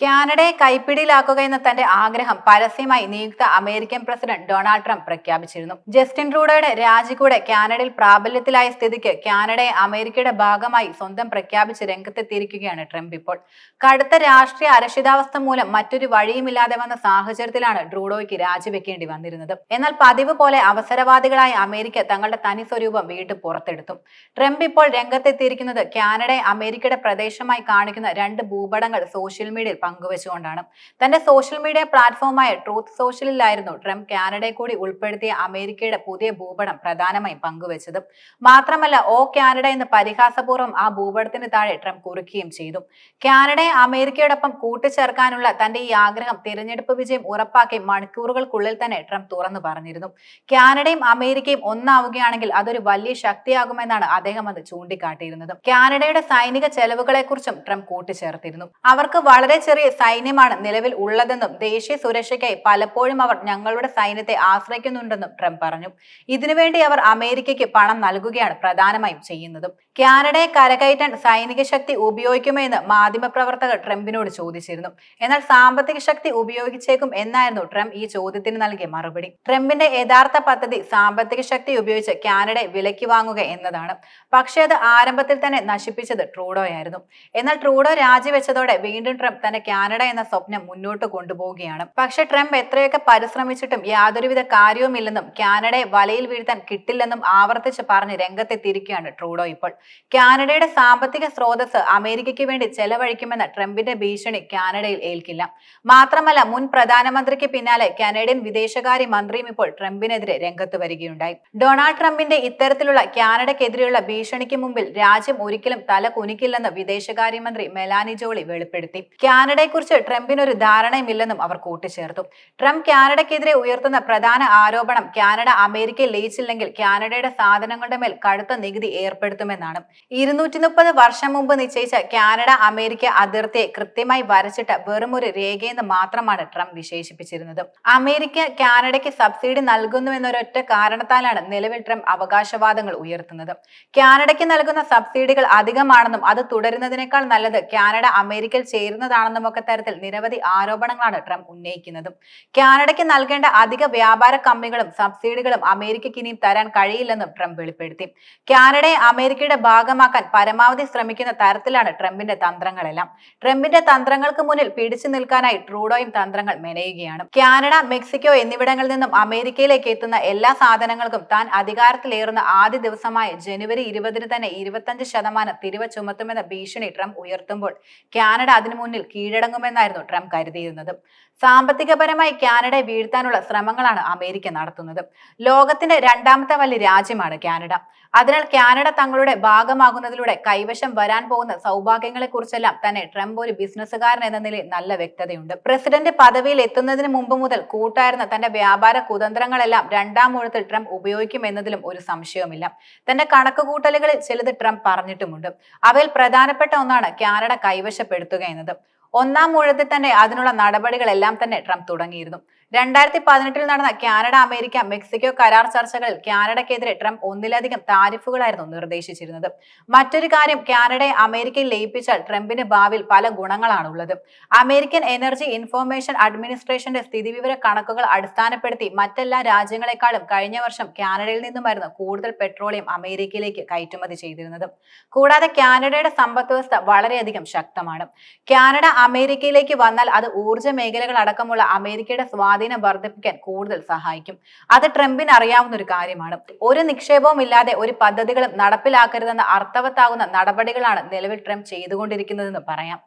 കാനഡയെ കൈപ്പിടിയിലാക്കുക എന്ന തന്റെ ആഗ്രഹം പരസ്യമായി നിയുക്ത അമേരിക്കൻ പ്രസിഡന്റ് ഡൊണാൾഡ് ട്രംപ് പ്രഖ്യാപിച്ചിരുന്നു. ജസ്റ്റിൻ ട്രൂഡോയുടെ രാജി കൂടെ കാനഡയിൽ പ്രാബല്യത്തിലായ സ്ഥിതിക്ക് കാനഡയെ അമേരിക്കയുടെ ഭാഗമായി സ്വന്തം പ്രഖ്യാപിച്ച് രംഗത്തെത്തിയിരിക്കുകയാണ് ട്രംപ് ഇപ്പോൾ. കടുത്ത രാഷ്ട്രീയ അരക്ഷിതാവസ്ഥ മൂലം മറ്റൊരു വഴിയുമില്ലാതെ വന്ന സാഹചര്യത്തിലാണ് ട്രൂഡോയ്ക്ക് രാജിവെക്കേണ്ടി വന്നിരുന്നത്. എന്നാൽ പതിവ് പോലെ അവസരവാദികളായ അമേരിക്ക തങ്ങളുടെ തനി സ്വരൂപം വീണ്ടും പുറത്തെടുത്തു. ട്രംപ് ഇപ്പോൾ രംഗത്തെത്തിയിരിക്കുന്നത് കാനഡയെ അമേരിക്കയുടെ പ്രദേശമായി കാണിക്കുന്ന രണ്ട് ഭൂപടങ്ങൾ സോഷ്യൽ മീഡിയയിൽ പങ്കുവച്ചുകൊണ്ടാണ്. തന്റെ സോഷ്യൽ മീഡിയ പ്ലാറ്റ്ഫോമായ ട്രൂത്ത് സോഷ്യലിലായിരുന്നു ട്രംപ് കാനഡയെ കൂടി ഉൾപ്പെടുത്തിയ അമേരിക്കയുടെ പുതിയ ഭൂപടം പ്രധാനമായും പങ്കുവച്ചത്. മാത്രമല്ല ഓ കാനഡ എന്ന് പരിഹാസപൂർവം ആ ഭൂപടത്തിന് താഴെ ട്രംപ് കുറിക്കുകയും ചെയ്തു. കാനഡയെ അമേരിക്കയോടൊപ്പം കൂട്ടിച്ചേർക്കാനുള്ള തന്റെ ഈ ആഗ്രഹം തിരഞ്ഞെടുപ്പ് വിജയം ഉറപ്പാക്കി മണിക്കൂറുകൾക്കുള്ളിൽ തന്നെ ട്രംപ് തുറന്നു പറഞ്ഞിരുന്നു. കാനഡയും അമേരിക്കയും ഒന്നാവുകയാണെങ്കിൽ അതൊരു വലിയ ശക്തിയാകുമെന്നാണ് അദ്ദേഹം അത് ചൂണ്ടിക്കാട്ടിയിരുന്നത്. കാനഡയുടെ സൈനിക ചെലവുകളെ കുറിച്ചും ട്രംപ് കൂട്ടിച്ചേർത്തിരുന്നു. അവർക്ക് വളരെ ചെറിയ സൈന്യമാണ് നിലവിൽ ഉള്ളതെന്നും ദേശീയ സുരക്ഷയ്ക്കായി പലപ്പോഴും അവർ ഞങ്ങളുടെ സൈന്യത്തെ ആശ്രയിക്കുന്നുണ്ടെന്നും ട്രംപ് പറഞ്ഞു. ഇതിനുവേണ്ടി അവർ അമേരിക്കയ്ക്ക് പണം നൽകുകയാണ് പ്രധാനമായും ചെയ്യുന്നതും. കാനഡയെ കരകയറ്റാൻ സൈനിക ശക്തി ഉപയോഗിക്കുമോ എന്ന് മാധ്യമപ്രവർത്തകർ ട്രംപിനോട് ചോദിച്ചിരുന്നു. എന്നാൽ സാമ്പത്തിക ശക്തി ഉപയോഗിച്ചേക്കും എന്നായിരുന്നു ട്രംപ് ഈ ചോദ്യത്തിന് നൽകിയ മറുപടി. ട്രംപിന്റെ യഥാർത്ഥ പദ്ധതി സാമ്പത്തിക ശക്തി ഉപയോഗിച്ച് കാനഡയെ വിലയ്ക്ക് വാങ്ങുക എന്നതാണ്. പക്ഷേ അത് ആരംഭത്തിൽ തന്നെ നശിപ്പിച്ചത് ട്രൂഡോയായിരുന്നു. എന്നാൽ ട്രൂഡോ രാജിവെച്ചതോടെ വീണ്ടും ട്രംപ് തന്റെ കാനഡ എന്ന സ്വപ്നം മുന്നോട്ട് കൊണ്ടുപോവുകയാണ്. പക്ഷേ ട്രംപ് എത്രയൊക്കെ പരിശ്രമിച്ചിട്ടും യാതൊരുവിധ കാര്യവുമില്ലെന്നും കാനഡയെ വലയിൽ വീഴ്ത്താൻ കിട്ടില്ലെന്നും ആവർത്തിച്ച് പറഞ്ഞ് രംഗത്തെത്തിയിരിക്കുകയാണ് ട്രൂഡോ ഇപ്പോൾ. കാനഡയുടെ സാമ്പത്തിക സ്രോതസ് അമേരിക്കയ്ക്ക് വേണ്ടി ചെലവഴിക്കുമെന്ന ട്രംപിന്റെ ഭീഷണി കാനഡയിൽ ഏൽക്കില്ല. മാത്രമല്ല മുൻ പ്രധാനമന്ത്രിക്ക് പിന്നാലെ കാനഡിയൻ വിദേശകാര്യ മന്ത്രിയും ഇപ്പോൾ ട്രംപിനെതിരെ രംഗത്ത് വരികയുണ്ടായി. ഡൊണാൾഡ് ട്രംപിന്റെ ഇത്തരത്തിലുള്ള കാനഡയ്ക്കെതിരെയുള്ള ഭീഷണിക്ക് മുമ്പിൽ രാജ്യം ഒരിക്കലും തല കുനിക്കില്ലെന്ന് വിദേശകാര്യമന്ത്രി മെലാനി ജോളി വെളിപ്പെടുത്തി. കാനഡയെക്കുറിച്ച് ട്രംപിനൊരു ധാരണയുമില്ലെന്നും അവർ കൂട്ടിച്ചേർത്തു. ട്രംപ് കാനഡയ്ക്കെതിരെ ഉയർത്തുന്ന പ്രധാന ആരോപണം കാനഡ അമേരിക്കയിൽ ലയിച്ചില്ലെങ്കിൽ കാനഡയുടെ സാധനങ്ങളുടെ മേൽ കടുത്ത നികുതി ഏർപ്പെടുത്തുമെന്നാണ്. ഇരുന്നൂറ്റി മുപ്പത് വർഷം മുമ്പ് നിശ്ചയിച്ച കാനഡ അമേരിക്ക അതിർത്തിയെ കൃത്യമായി വരച്ചിട്ട് വെറും ഒരു രേഖയെന്ന് മാത്രമാണ് ട്രംപ് വിശേഷിപ്പിച്ചിരുന്നത്. അമേരിക്ക കാനഡയ്ക്ക് സബ്സിഡി നൽകുന്നു എന്നൊരൊറ്റ കാരണത്താലാണ് നിലവിൽ ട്രംപ് അവകാശവാദങ്ങൾ ഉയർത്തുന്നത്. കാനഡയ്ക്ക് നൽകുന്ന സബ്സിഡികൾ അധികമാണെന്നും അത് തുടരുന്നതിനേക്കാൾ നല്ലത് കാനഡ അമേരിക്കയിൽ ചേരുന്നതാണെന്നും ഒക്കെ തരത്തിൽ നിരവധി ആരോപണങ്ങളാണ് ട്രംപ് ഉന്നയിക്കുന്നതും. കാനഡയ്ക്ക് നൽകേണ്ട അധിക വ്യാപാര കമ്മികളും സബ്സിഡികളും അമേരിക്കയ്ക്ക് ഇനിയും തരാൻ കഴിയില്ലെന്നും ട്രംപ് വെളിപ്പെടുത്തി. കാനഡയെ അമേരിക്കയുടെ ഭാഗമാക്കാൻ പരമാവധി ശ്രമിക്കുന്ന തരത്തിലാണ് ട്രംപിന്റെ തന്ത്രങ്ങളെല്ലാം. ട്രംപിന്റെ തന്ത്രങ്ങൾക്ക് മുന്നിൽ പിടിച്ചു നിൽക്കാനായി ട്രൂഡോയും തന്ത്രങ്ങൾ മെനയുകയാണ്. കാനഡ മെക്സിക്കോ എന്നിവിടങ്ങളിൽ നിന്നും അമേരിക്കയിലേക്ക് എത്തുന്ന എല്ലാ സാധനങ്ങൾക്കും താൻ അധികാരത്തിലേറുന്ന ആദ്യ ദിവസമായ ജനുവരി ഇരുപതിന് തന്നെ ഇരുപത്തഞ്ച് ശതമാനം തിരിവ് ചുമത്തുമെന്ന ഭീഷണി ട്രംപ് ഉയർത്തുമ്പോൾ കാനഡ അതിനു മുന്നിൽ കീഴടങ്ങുമെന്നായിരുന്നു ട്രംപ് കരുതിയിരുന്നത്. സാമ്പത്തികപരമായി കാനഡ വീഴ്ത്താനുള്ള ശ്രമങ്ങളാണ് അമേരിക്ക നടത്തുന്നത്. ലോകത്തിന്റെ രണ്ടാമത്തെ വലിയ രാജ്യമാണ് കാനഡ. അതിനാൽ കാനഡ തങ്ങളുടെ ഭാഗമാകുന്നതിലൂടെ കൈവശം വരാൻ പോകുന്ന സൗഭാഗ്യങ്ങളെ കുറിച്ചെല്ലാം തന്നെ ട്രംപ് ഒരു ബിസിനസ്സുകാരൻ എന്ന നിലയിൽ നല്ല വ്യക്തതയുണ്ട്. പ്രസിഡന്റ് പദവിയിൽ എത്തുന്നതിന് മുമ്പ് മുതൽ കൂട്ടായിരുന്ന തന്റെ വ്യാപാര കുതന്ത്രങ്ങളെല്ലാം രണ്ടാം ഊഴത്തിൽ ട്രംപ് ഉപയോഗിക്കും എന്നതിലും ഒരു സംശയവുമില്ല. തന്റെ കണക്കുകൂട്ടലുകളിൽ ചിലത് ട്രംപ് പറഞ്ഞിട്ടുമുണ്ട്. അവയിൽ പ്രധാനപ്പെട്ട ഒന്നാണ് കാനഡ കൈവശപ്പെടുത്തുക എന്നത്. ഒന്നാം ഊഴത്തിൽ തന്നെ അതിനുള്ള നടപടികളെല്ലാം തന്നെ ട്രംപ് തുടങ്ങിയിരുന്നു. രണ്ടായിരത്തി പതിനെട്ടിൽ നടന്ന കാനഡ അമേരിക്ക മെക്സിക്കോ കരാർ ചർച്ചകളിൽ കാനഡക്കെതിരെ ട്രംപ് ഒന്നിലധികം താരിഫുകളായിരുന്നു നിർദ്ദേശിച്ചിരുന്നത്. മറ്റൊരു കാര്യം കാനഡയെ അമേരിക്കയിൽ ലയിപ്പിച്ചാൽ ട്രംപിന് ഭാവിയിൽ പല ഗുണങ്ങളാണുള്ളത്. അമേരിക്കൻ എനർജി ഇൻഫോർമേഷൻ അഡ്മിനിസ്ട്രേഷന്റെ സ്ഥിതിവിവര കണക്കുകൾ അടിസ്ഥാനപ്പെടുത്തി മറ്റെല്ലാ രാജ്യങ്ങളെക്കാളും കഴിഞ്ഞ വർഷം കാനഡയിൽ നിന്നുമായിരുന്നു കൂടുതൽ പെട്രോളിയം അമേരിക്കയിലേക്ക് കയറ്റുമതി ചെയ്തിരുന്നത്. കൂടാതെ കാനഡയുടെ സമ്പദ് വ്യവസ്ഥ വളരെയധികം ശക്തമാണ്. കാനഡ അമേരിക്കയിലേക്ക് വന്നാൽ അത് ഊർജ മേഖലകളടക്കമുള്ള അമേരിക്കയുടെ അമേരിക്കയുടെ സ്വാധീനം വർദ്ധിപ്പിക്കാൻ കൂടുതൽ സഹായിക്കും. അത് ട്രംപിന് അറിയാവുന്ന ഒരു കാര്യമാണ്. ഒരു നിക്ഷേപവും ഇല്ലാതെ ഒരു പദ്ധതികളും നടപ്പിലാക്കരുതെന്ന് അർത്ഥവത്താകുന്ന നടപടികളാണ് നിലവിൽ ട്രംപ് ചെയ്തുകൊണ്ടിരിക്കുന്നതെന്ന് പറയാം.